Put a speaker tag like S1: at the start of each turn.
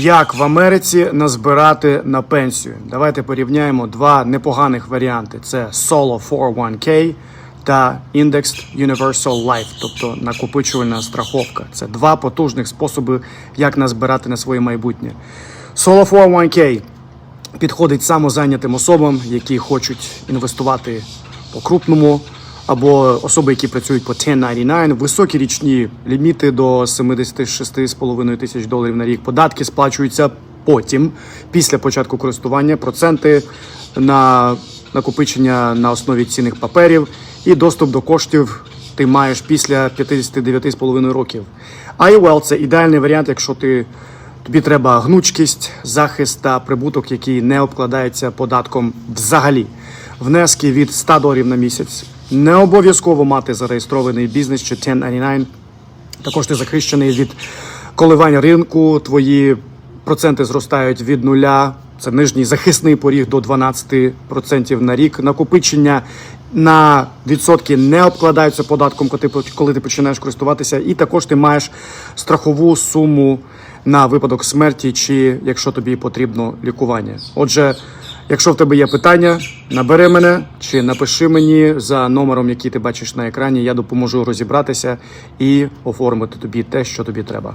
S1: Як в Америці назбирати на пенсію? Давайте порівняємо два непоганих варіанти: це Solo 401k та Indexed Universal Life, тобто накопичувальна страховка. Це два потужних способи, як назбирати на своє майбутнє. Solo 401k підходить самозайнятим особам, які хочуть інвестувати по-крупному, або особи, які працюють по 1099, високі річні ліміти до 76,5 тисяч доларів на рік. Податки сплачуються потім, після початку користування, проценти на накопичення на основі цінних паперів і доступ до коштів ти маєш після 59,5 років. IOL – це ідеальний варіант, якщо ти Тобі треба гнучкість, захист та прибуток, який не обкладається податком взагалі. Внески від 100 доларів на місяць. Не обов'язково мати зареєстрований бізнес чи 1099. Також ти захищений від коливань ринку. Твої проценти зростають від нуля. Це нижній захисний поріг до 12% на рік. Накопичення на відсотки не обкладаються податком, коли ти- починаєш користуватися. І також ти маєш страхову суму на випадок смерті, чи якщо тобі потрібно лікування. Отже, якщо в тебе є питання, набери мене чи напиши мені за номером, який ти бачиш на екрані. Я допоможу розібратися і оформити тобі те, що тобі треба.